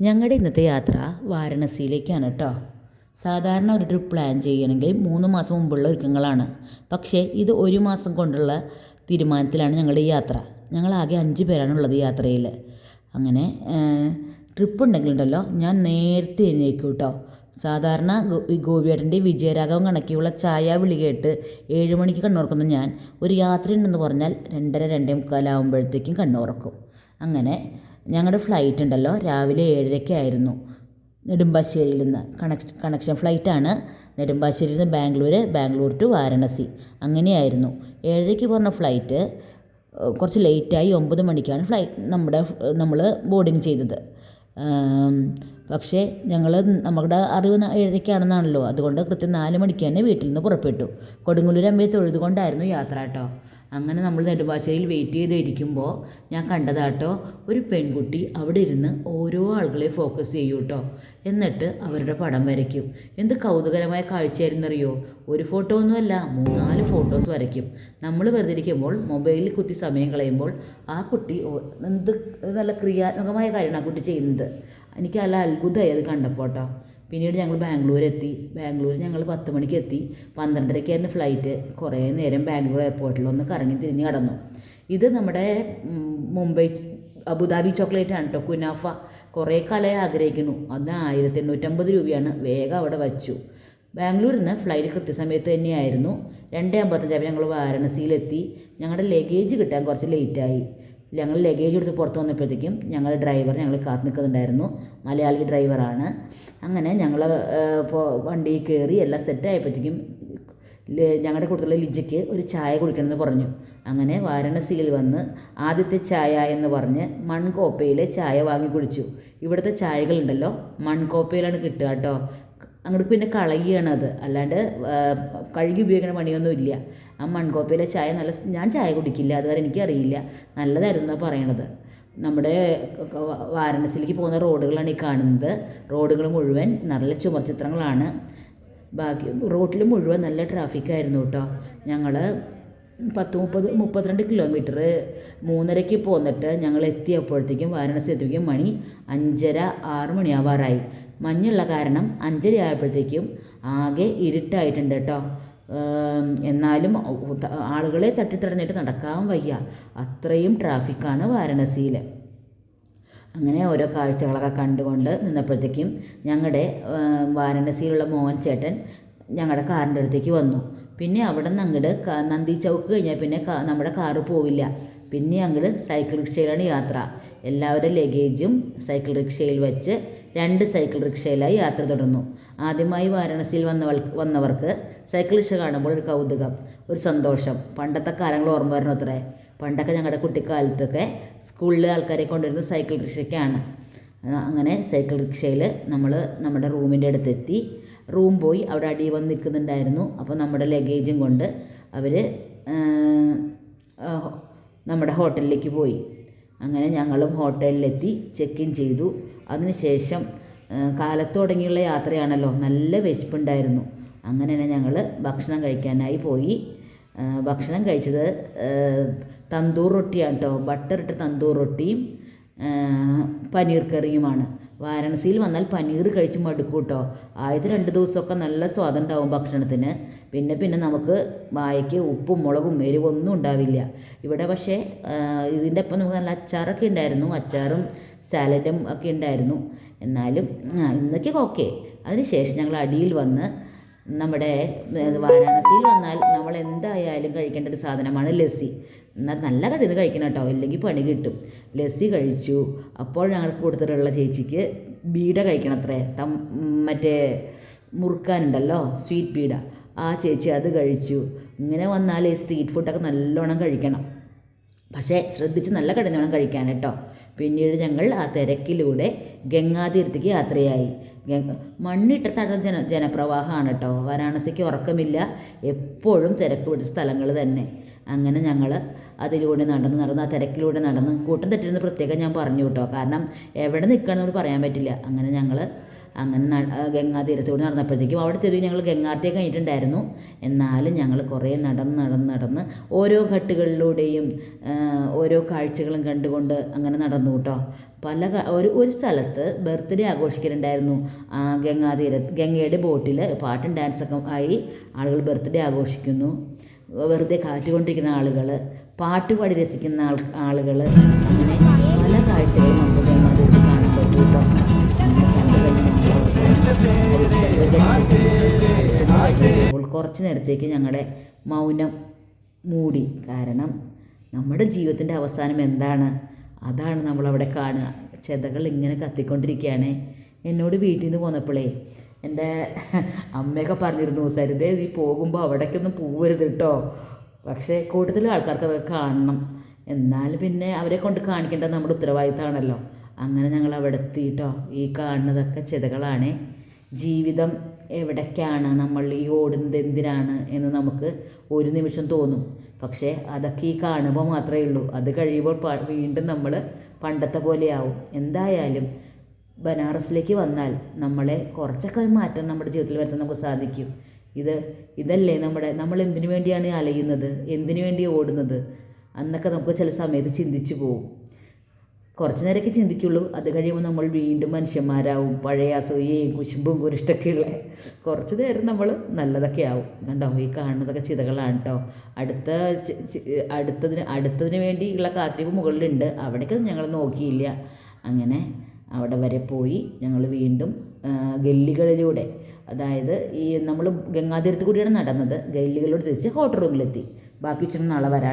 ഞങ്ങളുടെ ഇന്നത്തെ യാത്ര വാരണസിയിലേക്കാണ് കേട്ടോ സാധാരണ ഒരു ട്രിപ്പ് പ്ലാൻ ചെയ്യണമെങ്കിൽ മൂന്ന് മാസം മുമ്പുള്ള ഒരുക്കങ്ങളാണ്. പക്ഷേ ഇത് ഒരു മാസം കൊണ്ടുള്ള തീരുമാനത്തിലാണ് ഞങ്ങളുടെ ഈ യാത്ര ഞങ്ങളാകെ അഞ്ച് പേരാണുള്ളത് ഈ യാത്രയിൽ. അങ്ങനെ ട്രിപ്പ് ഉണ്ടെങ്കിലുണ്ടല്ലോ ഞാൻ നേരത്തെ എഴുന്നേക്കും കേട്ടോ സാധാരണ ഗോപിയേട്ടന്റെ വിജയരാഘവം കണക്കിയുള്ള ചായ വിളി കേട്ട് ഏഴ് മണിക്ക് കണ്ണുറക്കുന്ന ഞാൻ ഒരു യാത്രയുണ്ടെന്ന് പറഞ്ഞാൽ രണ്ടര രണ്ടേ മുക്കാലാവുമ്പോഴത്തേക്കും കണ്ണുറക്കും. അങ്ങനെ ഞങ്ങളുടെ ഫ്ലൈറ്റ് ഉണ്ടല്ലോ രാവിലെ ഏഴരയ്ക്കായിരുന്നു നെടുമ്പാശ്ശേരിയിൽ നിന്ന് കണക്ഷൻ കണക്ഷൻ ഫ്ലൈറ്റാണ് നെടുമ്പാശ്ശേരിയിൽ നിന്ന് ബാംഗ്ലൂർ ബാംഗ്ലൂർ ടു വാരണസി. അങ്ങനെയായിരുന്നു. ഏഴരയ്ക്ക് പറഞ്ഞ ഫ്ലൈറ്റ് കുറച്ച് ലേറ്റായി ഒമ്പത് മണിക്കാണ് ഫ്ലൈറ്റ് നമ്മുടെ നമ്മൾ ബോർഡിങ് ചെയ്തത്. പക്ഷേ ഞങ്ങൾ നമ്മുടെ അറിവ് ഏഴരയ്ക്കാണെന്നാണല്ലോ. അതുകൊണ്ട് കൃത്യം നാല് മണിക്ക് തന്നെ വീട്ടിൽ നിന്ന് പുറപ്പെട്ടു. കൊടുങ്ങല്ലൂർ അമ്മയെ തൊഴുതുകൊണ്ടായിരുന്നു യാത്ര കേട്ടോ. അങ്ങനെ നമ്മൾ നെടുമ്പാശ്ശേരിയിൽ വെയിറ്റ് ചെയ്തിരിക്കുമ്പോൾ ഞാൻ കണ്ടതാട്ടോ ഒരു പെൺകുട്ടി അവിടെ ഇരുന്ന് ഓരോ ആളുകളെ ഫോക്കസ് ചെയ്യൂ കേട്ടോ എന്നിട്ട് അവരുടെ പടം വരയ്ക്കും. എന്ത് കൗതുകരമായ കാഴ്ചയായിരുന്നറിയോ? ഒരു ഫോട്ടോ ഒന്നുമല്ല മൂന്നാൽ ഫോട്ടോസ് വരയ്ക്കും. നമ്മൾ വെറുതെ ഇരിക്കുമ്പോൾ മൊബൈലിൽ കുത്തി സമയം കളയുമ്പോൾ ആ കുട്ടി എന്ത് നല്ല ക്രിയാത്മകമായ കാര്യമാണ് ആ കുട്ടി ചെയ്യുന്നത്. എനിക്ക് നല്ല അത്ഭുതമായി അത് കണ്ടപ്പോൾ കേട്ടോ പിന്നീട് ഞങ്ങൾ ബാംഗ്ലൂർ എത്തി ബാംഗ്ലൂർ ഞങ്ങൾ പത്ത് മണിക്ക് എത്തി പന്ത്രണ്ടരയ്ക്കായിരുന്നു ഫ്ലൈറ്റ് കുറേ നേരം ബാംഗ്ലൂർ എയർപോർട്ടിൽ ഒന്ന് കറങ്ങി തിരിഞ്ഞ് കടന്നു. ഇത് നമ്മുടെ മുംബൈ അബുദാബി ചോക്ലേറ്റ് ആണ് കേട്ടോ കുനാഫ. കുറേ കാലമായി ആഗ്രഹിക്കുന്നു. അതിന് ആയിരത്തി എണ്ണൂറ്റമ്പത് രൂപയാണ്. വേഗം അവിടെ വച്ചു. ബാംഗ്ലൂരിൽ നിന്ന് ഫ്ലൈറ്റ് കൃത്യസമയത്ത് തന്നെയായിരുന്നു. രണ്ടേ അമ്പത്തഞ്ചായപ്പോൾ ഞങ്ങൾ വാരണസിയിലെത്തി. ഞങ്ങളുടെ ലഗേജ് കിട്ടാൻ കുറച്ച് ലേറ്റായി ഞങ്ങൾ ലഗേജ് എടുത്ത് പുറത്ത് വന്നപ്പോഴത്തേക്കും ഞങ്ങളുടെ ഡ്രൈവർ ഞങ്ങൾ കാത്തു നിൽക്കുന്നുണ്ടായിരുന്നു. മലയാളി ഡ്രൈവറാണ് അങ്ങനെ ഞങ്ങൾ വണ്ടിയിൽ കയറി എല്ലാം സെറ്റ് ആയപ്പോഴത്തേക്കും ഞങ്ങളുടെ കൂട്ടത്തിലുള്ള ലിജയ്ക്ക് ഒരു ചായ കുടിക്കണമെന്ന് പറഞ്ഞു. അങ്ങനെ വാരണസിയിൽ വന്ന് ആദ്യത്തെ ചായ എന്ന് പറഞ്ഞ് മൺകോപ്പയിലെ ചായ വാങ്ങി കുടിച്ചു. ഇവിടുത്തെ ചായകളുണ്ടല്ലോ മൺകോപ്പയിലാണ് കിട്ടുക കേട്ടോ. അങ്ങോട്ട് പിന്നെ കളയുകയാണ് അത്. അല്ലാണ്ട് കഴുകി ഉപയോഗിക്കുന്ന പണിയൊന്നും ഇല്ല. ആ മൺകോപ്പയിലെ ചായ നല്ല ഞാൻ ചായ കുടിക്കില്ല. അതുവരെ എനിക്കറിയില്ല. നല്ലതായിരുന്നു പറയണത്. നമ്മുടെ വാരണസിയിലേക്ക് പോകുന്ന റോഡുകളാണ് ഈ കാണുന്നത്. റോഡുകൾ മുഴുവൻ നല്ല ചുമർ ചിത്രങ്ങളാണ്. ബാക്കി റോട്ടിൽ മുഴുവൻ നല്ല ട്രാഫിക്കായിരുന്നു കേട്ടോ. ഞങ്ങൾ പത്ത് മുപ്പത് മുപ്പത്തിരണ്ട് കിലോമീറ്റർ മൂന്നരയ്ക്ക് പോന്നിട്ട് ഞങ്ങൾ എത്തിയപ്പോഴത്തേക്കും വാരണാസി എത്തിയപ്പോഴേക്കും മണി അഞ്ചര ആറ് മണിയാവാറായി. മഞ്ഞുള്ള കാരണം അഞ്ചര ആയപ്പോഴത്തേക്കും ആകെ ഇരുട്ടായിട്ടുണ്ട് കേട്ടോ. എന്നാലും ആളുകളെ തട്ടിത്തടഞ്ഞിട്ട് നടക്കാൻ വയ്യ. അത്രയും ട്രാഫിക്കാണ് വാരണസിയിൽ അങ്ങനെ ഓരോ കാഴ്ചകളൊക്കെ കണ്ടുകൊണ്ട് നിന്നപ്പോഴത്തേക്കും ഞങ്ങളുടെ വാരണസിയിലുള്ള മോഹൻ ചേട്ടൻ ഞങ്ങളുടെ കാറിന്റെ അടുത്തേക്ക് വന്നു. പിന്നെ അവിടെ നിന്ന് അങ്ങോട്ട് നന്ദി ചൗക്ക് കഴിഞ്ഞാൽ പിന്നെ നമ്മുടെ കാറ് പോവില്ല. പിന്നെ അങ്ങോട്ട് സൈക്കിൾ റിക്ഷയിലാണ് യാത്ര. എല്ലാവരുടെ ലഗേജും സൈക്കിൾ റിക്ഷയിൽ വെച്ച് രണ്ട് സൈക്കിൾ റിക്ഷയിലായി യാത്ര തുടർന്നു. ആദ്യമായി വാരാണസിയിൽ വന്നവൾ വന്നവർക്ക് സൈക്കിൾ റിക്ഷ കാണുമ്പോൾ ഒരു കൗതുകം ഒരു സന്തോഷം. പണ്ടത്തെ കാലങ്ങൾ ഓർമ്മ വരണം അത്രേ പണ്ടൊക്കെ ഞങ്ങളുടെ കുട്ടിക്കാലത്തൊക്കെ സ്കൂളിലെ ആൾക്കാരെ കൊണ്ടുവരുന്ന സൈക്കിൾ റിക്ഷയ്ക്കാണ് അങ്ങനെ സൈക്കിൾ റിക്ഷയിൽ നമ്മൾ നമ്മുടെ റൂമിന്റെ അടുത്തെത്തി റൂം പോയി അവിടെ അടി വന്ന് നിൽക്കുന്നുണ്ടായിരുന്നു. അപ്പോൾ നമ്മുടെ ലഗേജും കൊണ്ട് അവർ നമ്മുടെ ഹോട്ടലിലേക്ക് പോയി. അങ്ങനെ ഞങ്ങളും ഹോട്ടലിലെത്തി ചെക്ക് ഇൻ ചെയ്തു. അതിനുശേഷം കാലത്തുടങ്ങിയുള്ള തുടങ്ങിയുള്ള യാത്രയാണല്ലോ നല്ല വിശപ്പുണ്ടായിരുന്നു. അങ്ങനെ തന്നെ ഞങ്ങൾ ഭക്ഷണം കഴിക്കാനായി പോയി. ഭക്ഷണം കഴിച്ചത് തന്തൂർ റൊട്ടിയാണ് കേട്ടോ ബട്ടറിട്ട് തന്തൂർ റൊട്ടിയും പനീർ കറിയുമാണ്. വാരണസിയിൽ വന്നാൽ പനീർ കഴിച്ച് മടുക്കും കേട്ടോ ആദ്യത്തെ രണ്ട് ദിവസമൊക്കെ നല്ല സ്വാദം ഉണ്ടാവും ഭക്ഷണത്തിന്. പിന്നെ പിന്നെ നമുക്ക് വായയ്ക്ക് ഉപ്പും മുളകും എരിവൊന്നും ഉണ്ടാവില്ല. ഇവിടെ പക്ഷേ ഇതിന്റെ ഒപ്പം നമുക്ക് നല്ല അച്ചാറൊക്കെ ഉണ്ടായിരുന്നു. അച്ചാറും സാലഡും ഒക്കെ ഉണ്ടായിരുന്നു. എന്നാലും ഇന്നൊക്കെ ഓക്കെ. അതിനുശേഷം ഞങ്ങൾ അടിയിൽ വന്ന് നമ്മുടെ വാരാണസിയിൽ വന്നാൽ നമ്മൾ എന്തായാലും കഴിക്കേണ്ട ഒരു സാധനമാണ് ലസ്സി. എന്നാൽ നല്ല കടയിൽ നിന്ന് കഴിക്കണം കേട്ടോ ഇല്ലെങ്കിൽ പണി കിട്ടും. ലസ്സി കഴിച്ചു അപ്പോൾ ഞങ്ങൾക്ക് കൊടുത്തിട്ടുള്ള ചേച്ചിക്ക് ബീഡ കഴിക്കണത്രേ. തം മറ്റേ മുറുക്കാനുണ്ടല്ലോ സ്വീറ്റ് ബീഡ. ആ ചേച്ചി അത് കഴിച്ചു. ഇങ്ങനെ വന്നാൽ സ്ട്രീറ്റ് ഫുഡൊക്കെ നല്ലോണം കഴിക്കണം. പക്ഷേ ശ്രദ്ധിച്ച് നല്ല കടന്ന് വേണം കഴിക്കാൻ കേട്ടോ. പിന്നീട് ഞങ്ങൾ ആ തിരക്കിലൂടെ ഗംഗാതീരത്തേക്ക് യാത്രയായി. മണ്ണിട്ട തട ജന ജനപ്രവാഹമാണ് കേട്ടോ. വാരാണസിക്ക് ഉറക്കമില്ല. എപ്പോഴും തിരക്ക് പിടിച്ച സ്ഥലങ്ങൾ തന്നെ. അങ്ങനെ ഞങ്ങൾ അതിലൂടെ നടന്ന് നടന്ന് ആ തിരക്കിലൂടെ നടന്ന് കൂട്ടം തെറ്റിരുന്ന് പ്രത്യേകം ഞാൻ പറഞ്ഞു കേട്ടോ. കാരണം എവിടെ നിൽക്കണമെന്ന് പറയാൻ പറ്റില്ല. അങ്ങനെ ഞങ്ങൾ അങ്ങനെ ഗംഗാ തീരത്തോട് ഗംഗാതീരത്തോട് നടന്നപ്പോഴത്തേക്കും അവിടെ ചെറിയ ഞങ്ങൾ ഗംഗാർത്തിയെ കഴിഞ്ഞിട്ടുണ്ടായിരുന്നു എന്നാലും ഞങ്ങൾ കുറേ നടന്ന് നടന്ന് നടന്ന് ഓരോ ഘട്ടുകളിലൂടെയും ഓരോ കാഴ്ചകളും കണ്ടുകൊണ്ട് അങ്ങനെ നടന്നു കേട്ടോ. പല ഒരു ഒരു സ്ഥലത്ത് ബർത്ത്ഡേ ആഘോഷിക്കലുണ്ടായിരുന്നു. ആ ഗംഗാതീര ഗംഗയുടെ ബോട്ടിൽ പാട്ടും ഡാൻസൊക്കെ ആയി ആളുകൾ ബർത്ത്ഡേ ആഘോഷിക്കുന്നു. വെറുതെ കാറ്റുകൊണ്ടിരിക്കുന്ന ആളുകൾ പാട്ട് പാടി രസിക്കുന്ന ആൾ ആളുകൾ കുറച്ച് നേരത്തേക്ക് ഞങ്ങളുടെ മൗനം മൂടി. കാരണം നമ്മുടെ ജീവിതത്തിന്റെ അവസാനം എന്താണ്? അതാണ് നമ്മളവിടെ കാണുക. ചെതകൾ ഇങ്ങനെ കത്തിക്കൊണ്ടിരിക്കുകയാണ്. എന്നോട് വീട്ടിൽ നിന്ന് പോന്നപ്പോഴേ എന്റെ അമ്മയൊക്കെ പറഞ്ഞിരുന്നു സരിതേ നീ പോകുമ്പോൾ അവിടേക്കൊന്നും പോവരുത് കേട്ടോ പക്ഷേ കൂടുതൽ ആൾക്കാർക്ക് അതൊക്കെ കാണണം. എന്നാൽ പിന്നെ അവരെ കൊണ്ട് കാണിക്കേണ്ടത് നമ്മുടെ ഉത്തരവാദിത്തമാണല്ലോ. അങ്ങനെ ഞങ്ങൾ അവിടെ എത്തിയിട്ടോ ഈ കാണുന്നതൊക്കെ ചെതകളാണ്. ജീവിതം എവിടേക്കാണ് നമ്മൾ ഈ ഓടുന്നത് എന്തിനാണ് എന്ന് നമുക്ക് ഒരു നിമിഷം തോന്നും. പക്ഷേ അതൊക്കെ ഈ കാണുമ്പോൾ മാത്രമേ ഉള്ളൂ. അത് കഴിയുമ്പോൾ വീണ്ടും നമ്മൾ പണ്ടത്തെ പോലെയാവും. എന്തായാലും ബനാറസിലേക്ക് വന്നാൽ നമ്മളെ കുറച്ചൊക്കെ ഒരു മാറ്റം നമ്മുടെ ജീവിതത്തിൽ വരുത്താൻ നമുക്ക് സാധിക്കും. ഇത് ഇതല്ലേ നമ്മുടെ നമ്മൾ എന്തിനു വേണ്ടിയാണ് അലയുന്നത്? എന്തിനു വേണ്ടി ഓടുന്നത്? അന്നൊക്കെ നമുക്ക് ചില സമയത്ത് ചിന്തിച്ചു പോകും കുറച്ച് നേരമൊക്കെ ചിന്തിക്കുള്ളൂ. അത് കഴിയുമ്പോൾ നമ്മൾ വീണ്ടും മനുഷ്യന്മാരാവും. പഴയ അസൂയയും കുശുമ്പും കുരിഷ്ടൊക്കെയുള്ള കുറച്ച് നേരം നമ്മൾ നല്ലതൊക്കെ ആവും. കണ്ടോ? ഈ കാണുന്നതൊക്കെ ചിതകളാണ് കേട്ടോ അടുത്ത അടുത്തതിന് അടുത്തതിന് വേണ്ടിയുള്ള കാത്തിരിപ്പ് മുകളിലുണ്ട്. അവിടേക്കത് ഞങ്ങൾ നോക്കിയില്ല. അങ്ങനെ അവിടെ വരെ പോയി ഞങ്ങൾ വീണ്ടും ഗല്ലികളിലൂടെ അതായത് ഈ നമ്മൾ ഗംഗാതീരത്ത് കൂടിയാണ് നടന്നത്. ഗല്ലികളിലൂടെ തിരിച്ച് ഹോട്ടൽ റൂമിലെത്തി. ബാക്കി ഇച്ചിരി നാളെ വരാം